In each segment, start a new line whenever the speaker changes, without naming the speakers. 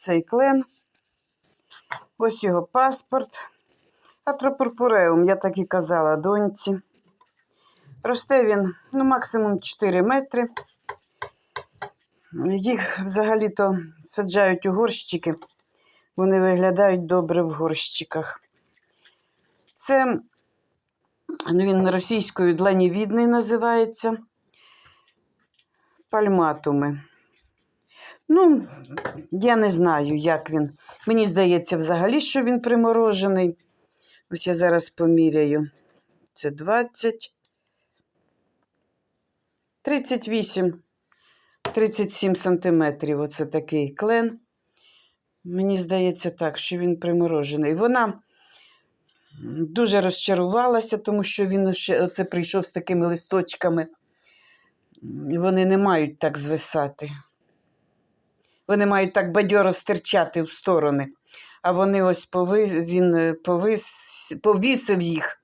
цей клен. Ось його паспорт. Атропурпуреум, я так і казала доньці. Росте він ну, максимум 4 метри. Їх взагалі-то саджають у горщики. Вони виглядають добре в горщиках. Це ну, він російською дланівідний називається. Пальматуми. Ну, я не знаю, як він. Мені здається, взагалі, що він приморожений. Ось я зараз поміряю. Це 20. 38. 37 сантиметрів. Оце такий клен. Мені здається так, що він приморожений. Вона дуже розчарувалася, тому що він ще прийшов з такими листочками. Вони не мають так звисати. Вони мають так бадьоро стирчати в сторони. А вони ось пови... він е, повис... повісив їх.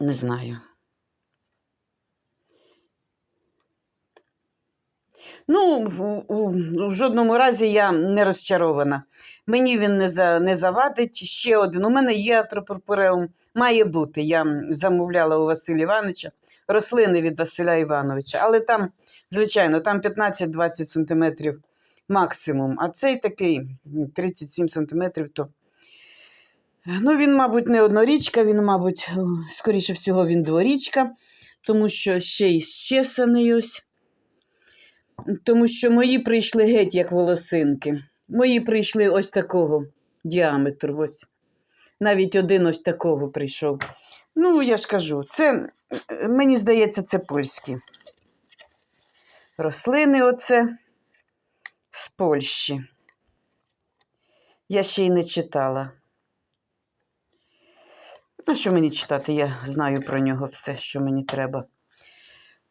Не знаю. Ну, в жодному разі я не розчарована. Мені він не, за, не завадить. Ще один. У мене є атропурпуреум. Має бути. Я замовляла у Василя Івановича рослини від Василя Івановича. Але там, звичайно, там 15-20 сантиметрів максимум. А цей такий 37 сантиметрів, то. Ну, він, мабуть, не однорічка, він, мабуть, скоріше всього, він дворічка, тому що ще й щесаний ось. Тому що мої прийшли геть як волосинки. Мої прийшли ось такого діаметру. Ось. Навіть один ось такого прийшов. Ну, я ж кажу, це, мені здається, це польські. Рослини оце з Польщі. Я ще й не читала. А що мені читати? Я знаю про нього все, що мені треба.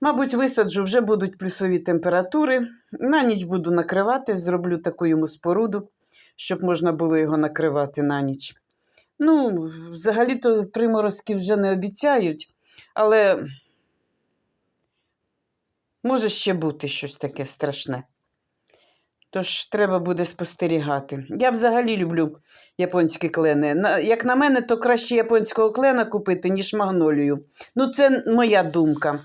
Мабуть, висаджу, вже будуть плюсові температури. На ніч буду накривати, зроблю таку йому споруду, щоб можна було його накривати на ніч. Ну, взагалі-то приморозки вже не обіцяють, але може ще бути щось таке страшне. Тож треба буде спостерігати. Я взагалі люблю японські клени. Як на мене, то краще японського клена купити, ніж магнолію. Ну, це моя думка.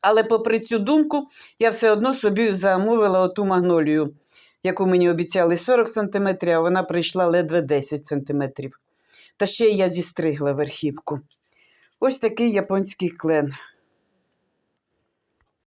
Але попри цю думку, я все одно собі замовила оту магнолію, яку мені обіцяли 40 см, а вона прийшла ледве 10 см. Та ще я зістригла верхівку. Ось такий японський клен.